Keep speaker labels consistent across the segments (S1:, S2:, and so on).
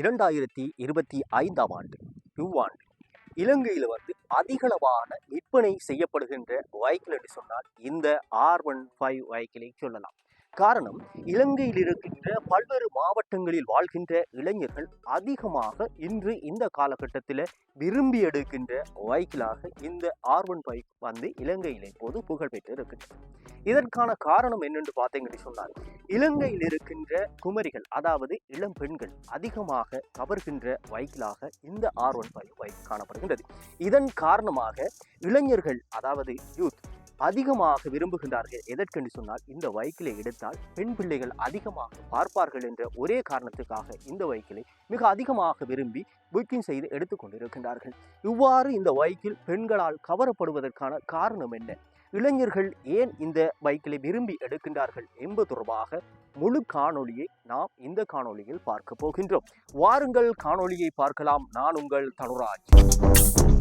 S1: இரண்டாயிரத்தி இருபத்தி ஐந்தாம் ஆண்டு இவ்வாண்டு. இலங்கையில் வந்து அதிகளவான விற்பனை செய்யப்படுகின்ற வைக்கிள் என்று சொன்னால் இந்த ஆர் ஒன் ஃபைவ் வைக்கிளை சொல்லலாம். காரணம் இலங்கையில் இருக்கின்ற பல்வேறு மாவட்டங்களில் வாழ்கின்ற இளைஞர்கள் அதிகமாக இன்று இந்த காலகட்டத்தில் விரும்பி எடுக்கின்ற வைக்கிலாக இந்த ஆர் ஒன் பைக் வந்து இலங்கையில் இப்போது புகழ்பெற்று இருக்கின்றது. இதற்கான காரணம் என்னென்று பார்த்தீங்கன்னு சொன்னால் இலங்கையில் இருக்கின்ற குமரிகள் அதாவது இளம் பெண்கள் அதிகமாக கவர்கின்ற வைக்கிலாக இந்த ஆர் ஒன் ஃபைவ் பைக் காணப்படுகின்றது. இதன் காரணமாக இளைஞர்கள் அதாவது யூத் அதிகமாக விரும்புகின்றார்கள். எதற்கென்று சொன்னால் இந்த வைக்கிலை எடுத்தால் பெண் பிள்ளைகள் அதிகமாக பார்ப்பார்கள் என்ற ஒரே காரணத்துக்காக இந்த வைக்கிலை மிக அதிகமாக விரும்பி புக்கிங் செய்து எடுத்துக்கொண்டிருக்கின்றார்கள் இவ்வாறு இந்த வைக்கில் பெண்களால் கவரப்படுவதற்கான காரணம் என்ன? இளைஞர்கள் ஏன் இந்த பைக்கிலை விரும்பி எடுக்கின்றார்கள் என்பது தொடர்பாக முழு காணொளியை நாம் இந்த காணொளியில் பார்க்க போகின்றோம். வாருங்கள் காணொளியை பார்க்கலாம். நான் உங்கள் தனுராஜ்.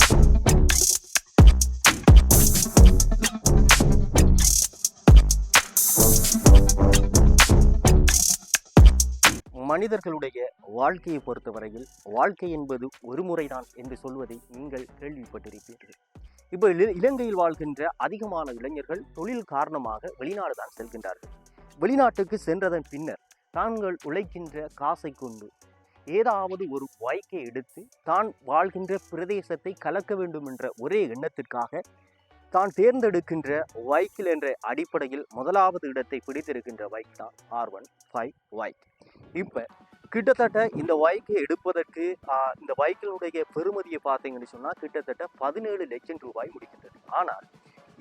S1: மனிதர்களுடைய வாழ்க்கையை பொறுத்தவரையில் வாழ்க்கை என்பது ஒரு முறைதான் என்று சொல்வதை நீங்கள் கேள்விப்பட்டிருப்பீர்கள். இப்போ இலங்கையில் வாழ்கின்ற அதிகமான இளைஞர்கள் தொழில் காரணமாக வெளிநாடு தான் செல்கின்றார்கள். வெளிநாட்டுக்கு சென்றதன் பின்னர் தாங்கள் உழைக்கின்ற காசை கொண்டு ஏதாவது ஒரு வாய்க்கை எடுத்து தான் வாழ்கின்ற பிரதேசத்தை கலக்க வேண்டும் என்ற ஒரே எண்ணத்திற்காக தான் தேர்ந்தெடுக்கின்ற வைக்கில் என்ற அடிப்படையில் முதலாவது இடத்தை பிடித்திருக்கின்ற வைக் தான் ஆர் ஒன் ஃபைவ் வைக். இப்போ கிட்டத்தட்ட இந்த வைக்கை எடுப்பதற்கு இந்த வைக்கிளுடைய பெறுமதியை பார்த்தீங்கன்னு சொன்னால் கிட்டத்தட்ட பதினேழு லட்சம் ரூபாய் முடிக்கின்றது. ஆனால்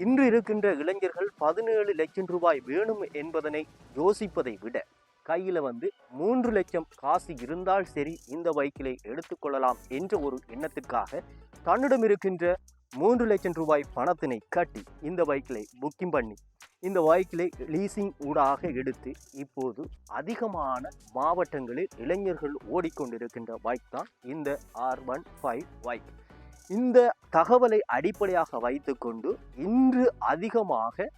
S1: இன்று இருக்கின்ற இளைஞர்கள் பதினேழு லட்சம் ரூபாய் வேணும் என்பதனை யோசிப்பதை விட கையில் வந்து மூன்று லட்சம் காசு இருந்தால் சரி இந்த வைக்கிலை எடுத்துக்கொள்ளலாம் என்ற ஒரு எண்ணத்திற்காக தன்னிடம் இருக்கின்ற மூன்று லட்சம் ரூபாய் பணத்தினை கட்டி இந்த பைக்கில் புக்கிங் பண்ணி இந்த பைக்கில் லீசிங் ஊடாக எடுத்து இப்போது அதிகமான மாவட்டங்களில் இளைஞர்கள் ஓடிக்கொண்டிருக்கின்ற பைக் தான் இந்த ஆர் ஒன் ஃபைவ் பைக் இந்த தகவலை அடிப்படையாக வைத்துக்கொண்டு இன்று அதிகமாக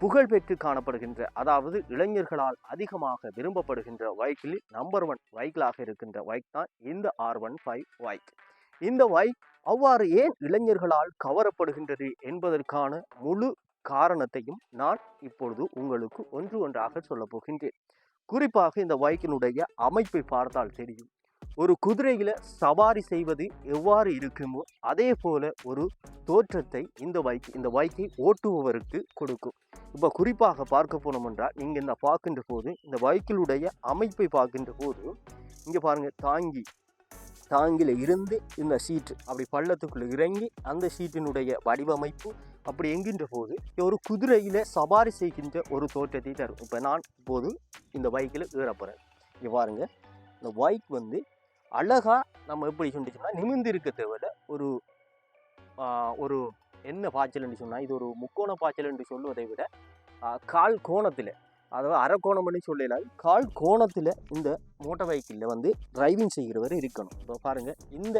S1: புகழ்பெற்று காணப்படுகின்ற அதாவது இளைஞர்களால் அதிகமாக விரும்பப்படுகின்ற பைக்கில் நம்பர் ஒன் பைக்கிலாக இருக்கின்ற பைக் தான் இந்த ஆர் ஒன் ஃபைவ் பைக் இந்த பைக் அவ்வாறு ஏன் இளைஞர்களால் கவரப்படுகின்றது என்பதற்கான முழு காரணத்தையும் நான் இப்பொழுது உங்களுக்கு ஒன்று ஒன்றாக சொல்லப் போகின்றேன். குறிப்பாக இந்த பைக்கினுடைய அமைப்பை பார்த்தால் தெரியும். ஒரு குதிரையில சவாரி செய்வது எவ்வாறு இருக்குமோ அதே போல ஒரு தோற்றத்தை இந்த பைக் இந்த பைக்கை ஓட்டுபவருக்கு கொடுக்கும். இப்போ குறிப்பாக பார்க்க போனோம் என்றால் நீங்கள் இந்த பார்க்கின்ற போது இந்த பைக்கினுடைய அமைப்பை பார்க்கின்ற போது இங்கே பாருங்கள் தாங்கி தாங்கில இருந்து இந்த சீட்டு அப்படி பள்ளத்துக்குள்ளே இறங்கி அந்த சீட்டினுடைய வடிவமைப்பு அப்படி எங்கின்ற போது ஒரு குதிரையில் சவாரி செய்கின்ற ஒரு தோற்றத்தை தரும். இப்போ நான் இப்போது இந்த பைக்கில் ஏறப்போகிறேன் இங்கே பாருங்க. இந்த பைக் வந்து அழகாக நம்ம எப்படி சொல்லிச்சோம்னா நிமிர்ந்து இருக்க தேவையில்ல. ஒரு ஒரு என்ன பாய்ச்சல் என்று சொன்னால் இது ஒரு முக்கோண பாய்ச்சல் என்று சொல்வதை விட கால் கோணத்தில் அதாவது அரைக்கோணம் பண்ணி சொல்லலாம் கால் கோணத்தில் இந்த மோட்டார் பைக்கில் வந்து டிரைவிங் செய்கிறவர் இருக்கணும். இப்போ பாருங்கள் இந்த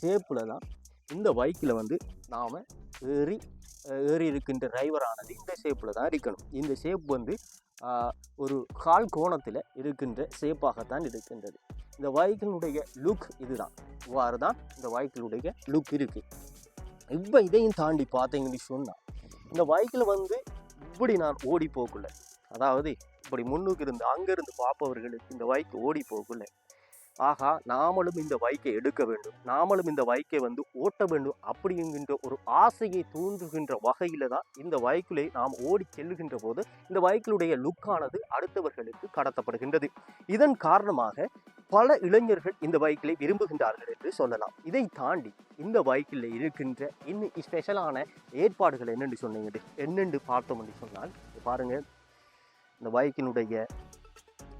S1: ஷேப்பில் தான் இந்த பைக்கில் வந்து நாம் ஏறி ஏறி இருக்கின்ற டிரைவரானது இந்த ஷேப்பில் தான் இருக்கணும். இந்த ஷேப் வந்து ஒரு கால் கோணத்தில் இருக்கின்ற ஷேப்பாகத்தான் இருக்கின்றது. இந்த பைக்கினுடைய லுக் இதுதான். இவ்வாறு தான் இந்த பைக்கினுடைய லுக் இருக்குது இப்போ இதையும் தாண்டி பார்த்தீங்கன்னு சொன்னால் இந்த பைக்கில் வந்து இப்படி நான் ஓடி போகக்குள்ள அதாவது இப்படி முன்னுக்கு இருந்து அங்கிருந்து பார்ப்பவர்களுக்கு இந்த பைக் ஓடி போகல. ஆகா நாமளும் இந்த பைக்கை எடுக்க வேண்டும். நாமளும் இந்த பைக்கை வந்து ஓட்ட வேண்டும் அப்படிங்கின்ற ஒரு ஆசையை தூண்டுகின்ற வகையில் தான் இந்த பைக்கிலே நாம் ஓடி செல்லுகின்ற போது இந்த வைக்கிலுடைய லுக்கானது அடுத்தவர்களுக்கு கடத்தப்படுகின்றது. இதன் காரணமாக பல இளைஞர்கள் இந்த பைக்கிலை விரும்புகின்றார்கள் என்று சொல்லலாம். இதை தாண்டி இந்த பைக்கில் இருக்கின்ற இன்னும் ஸ்பெஷலான ஏற்பாடுகள் என்னென்று சொன்னீங்க? என்னென்று பார்த்தோம் என்று சொன்னால் பாருங்கள். இந்த வாய்க்கினுடைய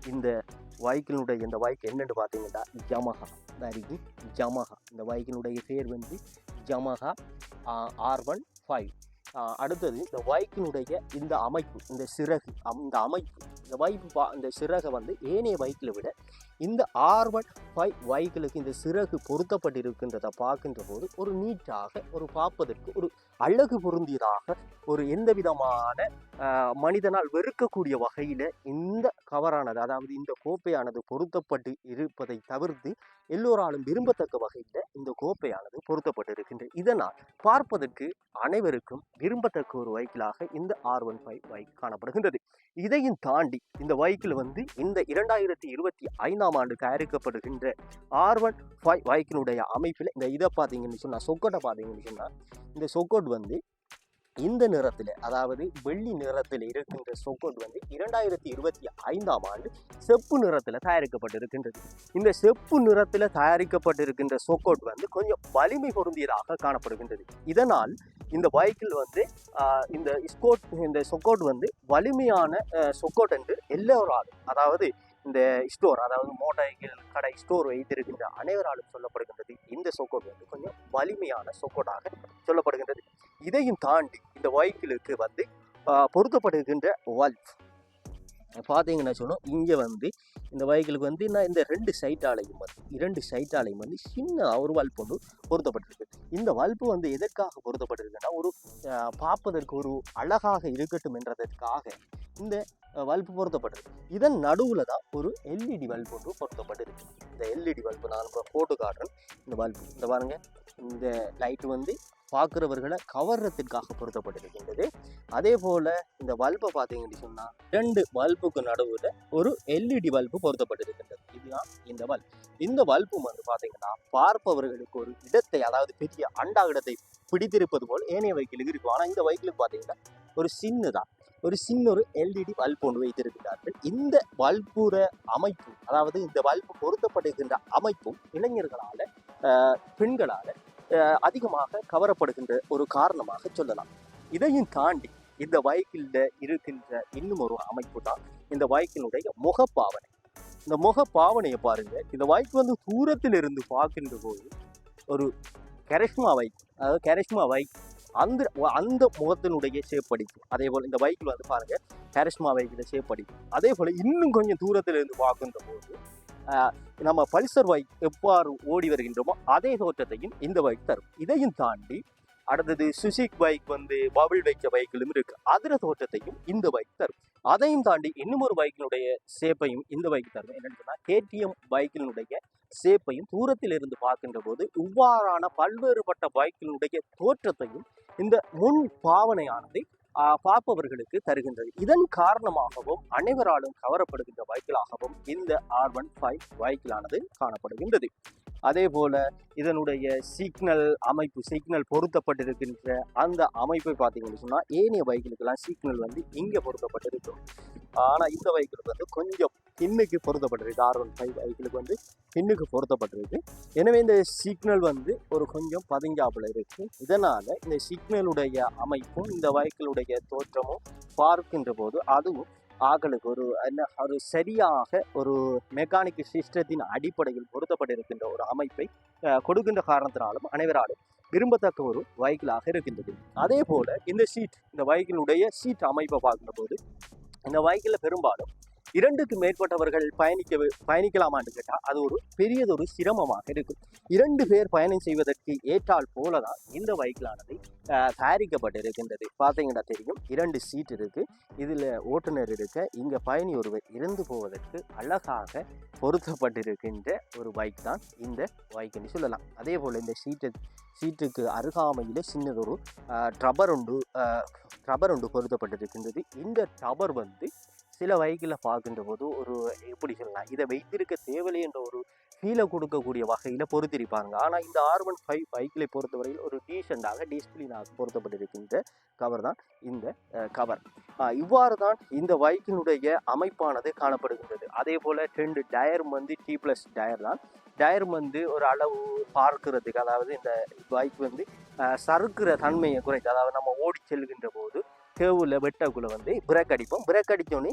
S1: இந்த வாய்க்கினுடைய இந்த வாய்க்கு என்னென்னு பார்த்தீங்கன்னா ஜமஹா. தான் ஜமஹா. இந்த வாய்க்கினுடைய பேர் வந்து ஜமஹா ஆர் ஒன் ஃபைவ் அடுத்தது இந்த வாய்க்கினுடைய இந்த அமைப்பு இந்த சிறகு இந்த அமைப்பு. இந்த வாய்ப்பு பா இந்த சிறகை வந்து ஏனைய பைக்கில் விட இந்த ஆர் ஒன் ஃபைவ் வைகளுக்கு இந்த சிறகு பொருத்தப்பட்டிருக்கின்றதை பார்க்கின்ற போது ஒரு நீட்டாக ஒரு பார்ப்பதற்கு ஒரு அழகு பொருந்தியதாக ஒரு எந்த விதமான மனிதனால் வெறுக்கக்கூடிய வகையில் இந்த கவரானது அதாவது இந்த கோப்பையானது பொருத்தப்பட்டு இருப்பதை தவிர்த்து எல்லோராலும் விரும்பத்தக்க வகையில் இந்த கோப்பையானது பொருத்தப்பட்டிருக்கின்றது. இதனால் பார்ப்பதற்கு அனைவருக்கும் விரும்பத்தக்க ஒரு வைக்கிளாக இந்த ஆர் ஒன் ஃபைவ் வைக் காணப்படுகின்றது. இதையும் தாண்டி இந்த வைக்கில் வந்து இந்த இரண்டாயிரத்தி இருபத்தி ஐந்தாம் ஆண்டு தயாரிக்கப்படுகின்ற ஆர் ஒன் ஃபைவ் வைக்கினுடைய அமைப்பில் இந்த இதை பார்த்தீங்கன்னு சொன்னால் சொக்கட்டை பார்த்தீங்கன்னு சொன்னால் இந்த சொக்கோட் வந்து இந்த நிறத்தில் அதாவது வெள்ளி நிறத்தில் இருக்கின்ற சொக்கோட் வந்து இரண்டாயிரத்தி இருபத்தி ஐந்தாம் ஆண்டு செப்பு நிறத்தில் தயாரிக்கப்பட்டிருக்கின்றது. இந்த செப்பு நிறத்தில் தயாரிக்கப்பட்டிருக்கின்ற சொக்கோட் வந்து கொஞ்சம் வலிமை பொருந்தியதாக காணப்படுகின்றது. இதனால் இந்த பைக்கில் வந்து இந்த ஸ்கோட் இந்த சொக்கோட் வந்து வலிமையான சொக்கோட் என்று எல்லோராலும் அதாவது இந்த ஸ்டோர் அதாவது மோட்டார் கடை ஸ்டோர் வைத்திருக்கின்ற அனைவராலும் சொல்லப்படுகின்றது இந்த சொக்கோட் வந்து கொஞ்சம் வலிமையான சொக்கோட்டாக சொல்லப்படுகின்றது. இதையும் தாண்டி இந்த வைக்கிளுக்கு வந்து பொருத்தப்படுகின்ற வல்ஃப் பார்த்தீங்கன்னா சொன்னோம் இங்கே வந்து இந்த வைக்கிளுக்கு வந்து நான் இந்த ரெண்டு சைட்டாலையும் வந்து இரண்டு சைட்டாலையும் வந்து சின்ன ஒரு வல்ப் ஒன்று பொருத்தப்பட்டிருக்கு. இந்த வல்ப்பு வந்து எதற்காக பொருத்தப்பட்டிருக்குன்னா ஒரு பார்ப்பதற்கு ஒரு அழகாக இருக்கட்டும் என்றதற்காக இந்த பல்பு வல்பு பொருத்தப்பட்டிருக்கு இதன் நடுவில் தான் ஒரு எல்இடி பல்பு ஒன்று பொருத்தப்பட்டிருக்கு இந்த எல்இடி பல்பு நான் இப்போ போட்டு காட்டுறேன். இந்த பல்பு இந்த பாருங்க. இந்த லைட் வந்து பார்க்குறவர்களை கவர்றதுக்காக பொருத்தப்பட்டிருக்கின்றது. அதே போல் இந்த பல்பை பார்த்தீங்கன்னு சொன்னால் ரெண்டு பல்புக்கு நடுவில் ஒரு எல்இடி பல்பு பொருத்தப்பட்டிருக்கின்றது. இதுதான் இந்த வல்ப். இந்த பல்பு வந்து பார்த்தீங்கன்னா பார்ப்பவர்களுக்கு ஒரு இடத்தை அதாவது பெரிய அண்டா இடத்தை பிடித்திருப்பது போல் ஏனைய வைக்கிலுக்கு இருக்கும். ஆனால் இந்த வைக்கிலுக்கு பார்த்தீங்கன்னா ஒரு சின்னதான். ஒரு சின்ன ஒரு எல்இடி பல்ப் ஒன்று வைத்திருக்கிறார்கள். இந்த பல்புற அமைப்பு அதாவது இந்த பல்பு பொருத்தப்படுகின்ற அமைப்பும் இளைஞர்களால் பெண்களால் அதிகமாக கவரப்படுகின்ற ஒரு காரணமாக சொல்லலாம். இதையும் தாண்டி இந்த பைக்கில் இருக்கின்ற இன்னும் ஒரு அமைப்பு தான் இந்த பைக்கினுடைய முகப்பாவனை. இந்த முகப்பாவனையை பாருங்க. இந்த வாய்க்கு வந்து தூரத்தில் இருந்து பார்க்கின்ற போது ஒரு கரிஷ்மா வைக் அதாவது கரிஷ்மா வைக் அந்த அந்த முகத்தினுடைய ஷேப் அடிக்கும் அதே போல் இந்த பைக்கில் வந்து பாருங்க கரிஷ்மா பைக்கில் ஷேப் அடிக்கும் அதே போல் இன்னும் கொஞ்சம் தூரத்தில் இருந்து பார்க்கின்ற போது நம்ம பல்சர் பைக் எவ்வாறு ஓடி வருகின்றோமோ அதே தோற்றத்தையும் இந்த பைக் தரும். இதையும் தாண்டி அடுத்தது சுசிக் பைக் வந்து பபிள் வைக்க பைக்கிலும் இருக்கு. அதிர தோற்றத்தையும் இந்த பைக் தரும். அதையும் தாண்டி இன்னும் ஒரு பைக்கினுடைய சேப்பையும் இந்த பைக் தரும் என்னன்னு சொன்னா கேடிஎம் பைக்கினுடைய சேப்பையும் தூரத்தில் இருந்து பார்க்கின்ற போது இவ்வாறான பல்வேறுபட்ட பைக்கினுடைய தோற்றத்தையும் இந்த முன் பாவனையானது பார்ப்பவர்களுக்கு தருகின்றது. இதன் காரணமாகவும் அனைவராலும் கவரப்படுகின்ற பைக்கிலாகவும் இந்த ஆர் ஒன் ஃபைவ் பைக்கிலானது காணப்படுகின்றது. அதே போல் இதனுடைய சிக்னல் அமைப்பு சிக்னல் பொருத்தப்பட்டிருக்கின்ற அந்த அமைப்பை பார்த்தீங்கன்னு சொன்னால் ஏனைய பைக்கிலுக்கெல்லாம் சிக்னல் வந்து இங்கே பொருத்தப்பட்டிருக்கும் ஆனால் இந்த பைக்கிலுக்கு வந்து கொஞ்சம் பின்னுக்கு பொருத்தப்பட்டிருக்கு. ஆர் ஒன் ஃபைவ் பைக்கிலுக்கு வந்து பின்னுக்கு பொருத்தப்பட்டிருக்கு. எனவே இந்த சிக்னல் வந்து ஒரு கொஞ்சம் பதுங்காப்புல இருக்குது இதனால் இந்த சிக்னலுடைய அமைப்பும் இந்த பைக்கிலுடைய தோற்றமும் பார்க்கின்ற போது அதுவும் ஆக்களுக்கு ஒரு என்ன ஒரு சரியாக ஒரு மெக்கானிக் சிஸ்டத்தின் அடிப்படையில் பொருத்தப்பட்டிருக்கின்ற ஒரு அமைப்பை கொடுக்கின்ற காரணத்தினாலும் அனைவராலும் விரும்பத்தக்க ஒரு வைக்கிளாக இருக்கின்றது. அதே போல் இந்த சீட் இந்த வைக்கிளுடைய சீட் அமைப்பை பார்க்கும்போது இந்த வைக்கிளில் பெரும்பாலும் இரண்டுக்கு மேற்பட்டவர்கள் பயணிக்க பயணிக்கலாமான்னு கேட்டால் அது ஒரு பெரியதொரு சிரமமாக இருக்கும் இரண்டு பேர் பயணம் செய்வதற்கு ஏற்றால் போல தான் இந்த வைக்கிளானது தயாரிக்கப்பட்டிருக்கின்றது. பார்த்தீங்கன்னா தெரியும் இரண்டு சீட் இருக்குது இதில் ஓட்டுநர் இருக்க இங்கே பயணி ஒருவர் இருந்து போவதற்கு அழகாக பொருத்தப்பட்டிருக்கின்ற ஒரு பைக் தான் இந்த பைக்குன்னு சொல்லலாம். அதே போல் இந்த சீட்டு சீட்டுக்கு அருகாமையில் சின்னதொரு ட்ரபர் ஒன்று ட்ரபர் ஒன்று பொருத்தப்பட்டிருக்கின்றது. இந்த டபர் வந்து சில பைக்கில் பார்க்கின்ற போது ஒரு எப்படி சொல்லலாம் இதை வைத்திருக்க தேவையில்லை என்ற ஒரு ஃபீலை கொடுக்கக்கூடிய வகையில் பொறுத்திருப்பாங்க ஆனால் இந்த ஆர் ஒன் ஃபைவ் பைக்கில் பொறுத்தவரையில் ஒரு டீசெண்டாக டிஸ்பிளினாக பொருத்தப்பட்டிருக்கின்ற கவர் தான் இந்த கவர் இவ்வாறு தான் இந்த பைக்கினுடைய அமைப்பானது காணப்படுகின்றது. அதே போல் ரெண்டு டயர் வந்து டி ப்ளஸ் டயர் தான். டயர் வந்து ஒரு அளவு பார்க்கிறதுக்கு அதாவது இந்த பைக் வந்து சறுக்கிற தன்மையை குறைத்து அதாவது நம்ம ஓடி செல்கின்ற போது கேவில் வெட்டக்குள்ளே வந்து பிரேக் அடிப்போம். பிரேக் அடித்தோடனே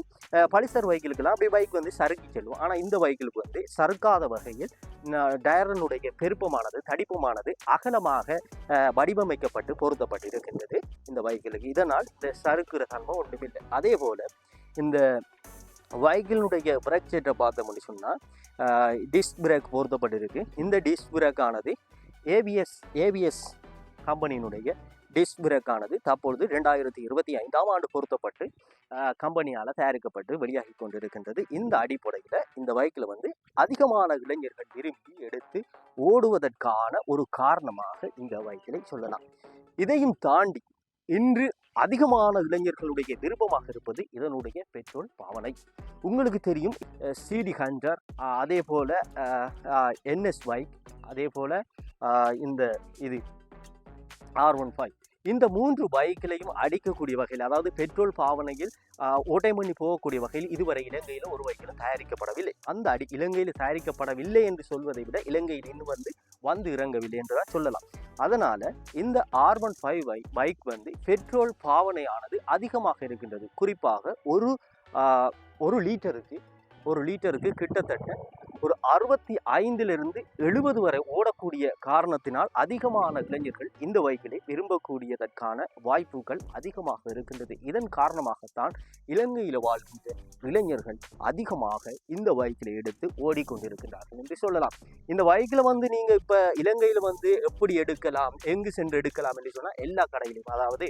S1: பல்சர் பைக்கிலுக்கெல்லாம் அப்படி பைக் வந்து சறுக்கி செல்வோம். ஆனால் இந்த வைக்கிளுக்கு வந்து சறுக்காத வகையில் டயரனுடைய பெருப்பமானது தடிப்பமானது அகலமாக வடிவமைக்கப்பட்டு வடிவமைக்கப்பட்டு பொருத்தப்பட்டிருக்கின்றது இந்த வைக்கிளுக்கு. இதனால் இந்த சறுக்குற தன்மை ஒன்றுமில்லை அதே போல் இந்த வைக்கிளினுடைய பிரேக் செட்டை பார்த்தோம்னு சொன்னால் டிஸ்க் பிரேக் பொருத்தப்பட்டிருக்கு. இந்த டிஸ்க் பிரேக் ஆனது ஏபிஎஸ் ஏபிஎஸ் கம்பெனியினுடைய டிஸ்க் பிரேக் ஆனது தற்பொழுது ரெண்டாயிரத்தி இருபத்தி ஐந்தாம் ஆண்டு பொருத்தப்பட்டு கம்பெனியால் தயாரிக்கப்பட்டு வெளியாகி கொண்டிருக்கின்றது. இந்த அடிப்படையில் இந்த பைக்கில் வந்து அதிகமான இளைஞர்கள் விரும்பி எடுத்து ஓடுவதற்கான ஒரு காரணமாக இந்த பைக்கினை சொல்லலாம். இதையும் தாண்டி இன்று அதிகமான இளைஞர்களுடைய விருப்பமாக இருப்பது இதனுடைய பெட்ரோல் பாவனை. உங்களுக்கு தெரியும் சிடி ஹண்டர் அதே போல் என்எஸ் பைக் அதே போல் இந்த இது ஆர் ஒன் ஃபைவ் இந்த மூன்று பைக்கிலையும் அடிக்கக்கூடிய வகையில் அதாவது பெட்ரோல் பாவனையில் ஓட்டை பண்ணி போகக்கூடிய வகையில் இதுவரை இலங்கையில் ஒரு பைக்கிலும் தயாரிக்கப்படவில்லை. அந்த அடி இலங்கையில் தயாரிக்கப்படவில்லை என்று சொல்வதை விட இலங்கையில் இன்னும் வந்து வந்து இறங்கவில்லை என்றுதான் சொல்லலாம். அதனால் இந்த ஆர் ஒன் ஃபைவ் பைக் வந்து பெட்ரோல் பாவனையானது அதிகமாக இருக்கின்றது. குறிப்பாக ஒரு ஒரு லிட்டருக்கு ஒரு லிட்டருக்கு கிட்டத்தட்ட ஒரு அறுபத்தி ஐந்திலிருந்து எழுபது வரை ஓடக்கூடிய காரணத்தினால் அதிகமான இளைஞர்கள் இந்த பைக்கினை விரும்பக்கூடியதற்கான வாய்ப்புகள் அதிகமாக இருக்கின்றது. இதன் காரணமாகத்தான் இலங்கையில் வாழ்கின்ற இளைஞர்கள் அதிகமாக இந்த பைக்கில் எடுத்து ஓடிக்கொண்டிருக்கின்றார்கள் என்று சொல்லலாம். இந்த பைக்கில் வந்து நீங்கள் இப்போ இலங்கையில் வந்து எப்படி எடுக்கலாம் எங்கு சென்று எடுக்கலாம் என்று சொன்னால் எல்லா கடையிலும். அதாவது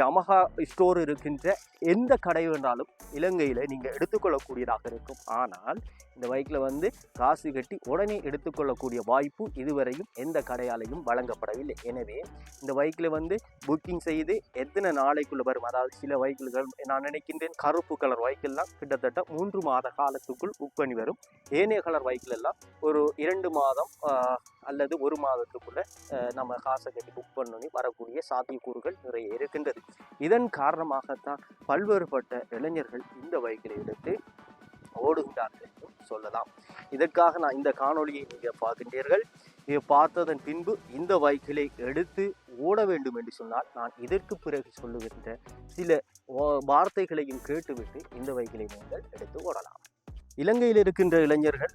S1: யமஹா ஸ்டோர் இருக்கின்ற எந்த கடை வேண்டாலும் இலங்கையில் நீங்கள் எடுத்துக்கொள்ளக்கூடியதாக இருக்கும். ஆனால் இந்த பைக்கில் வந்து காசு கட்டி உடனே எடுத்துக்கொள்ளக்கூடிய வாய்ப்பு இதுவரையும் எந்த கடையாலையும் வழங்கப்படவில்லை. எனவே இந்த பைக்கில் வந்து புக்கிங் செய்து எத்தனை நாளைக்குள்ளே வரும்? அதாவது சில வைக்கிள்கள் நான் நினைக்கின்றேன் கருப்பு கலர் வைக்கிள்லாம் கிட்டத்தட்ட மூன்று மாத காலத்துக்குள் புக் பண்ணி வரும். ஏனைய கலர் வைக்கிள் எல்லாம் ஒரு இரண்டு மாதம் அல்லது ஒரு மாதத்துக்குள்ளே நம்ம காசை கட்டி புக் பண்ணி வரக்கூடிய சாத்தியக்கூறுகள் நிறைய இருக்கின்றது. இதன் காரணமாகத்தான் பல்வேறுபட்ட இளைஞர்கள் இந்த பைக்கில் எடுத்து ஓடுகின்றார்கள் என்றும் சொல்லலாம். இதற்காக நான் இந்த காணொளியை நீங்கள் பார்க்கின்றீர்கள். இதை பார்த்ததன் பின்பு இந்த பைக்கிலை எடுத்து ஓட வேண்டும் என்று சொன்னால் நான் இதற்கு பிறகு சொல்லுகின்ற சில வார்த்தைகளையும் கேட்டுவிட்டு இந்த பைக்கிலை நீங்கள் எடுத்து ஓடலாம். இலங்கையில் இருக்கின்ற இளைஞர்கள்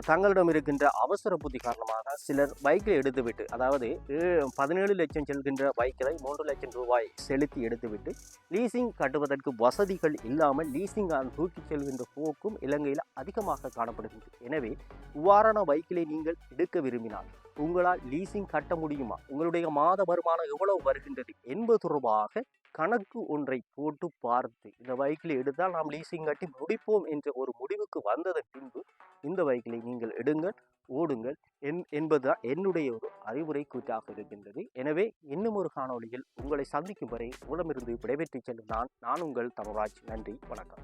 S1: தங்களிடம் இருக்கின்ற அவசர புத்தி காரணமாக சிலர் பைக்கை எடுத்துவிட்டு அதாவது பதினேழு லட்சம் செல்கின்ற பைக்கிலை மூன்று லட்சம் ரூபாய் செலுத்தி எடுத்துவிட்டு லீசிங் கட்டுவதற்கு வசதிகள் இல்லாமல் லீசிங் தூக்கி செல்கின்ற போக்கும் இலங்கையில் அதிகமாக காணப்படுகின்றது. எனவே இவ்வாறான பைக்கிலை நீங்கள் எடுக்க விரும்பினால் உங்களால் லீசிங் கட்ட முடியுமா? உங்களுடைய மாத வருமானம் எவ்வளவு வருகின்றது? என்பது தொடர்பாக கணக்கு ஒன்றை போட்டு பார்த்து இந்த பைக்கில் எடுத்தால் நாம் லீசிங் கட்டி முடிப்போம் என்ற ஒரு முடிவுக்கு வந்ததன் பின்பு இந்த பைக்கிலை நீங்கள் எடுங்கள் ஓடுங்கள் என் என்பதுதான் என்னுடைய ஒரு அறிவுரை கூற்றாக இருக்கின்றது. எனவே இன்னும் ஒரு காணொலியில் உங்களை சந்திக்கும் வரை உடமிருந்து விடைபெற்று செல்லும் நான் நான் உங்கள் தமராஜ் நன்றி வணக்கம்.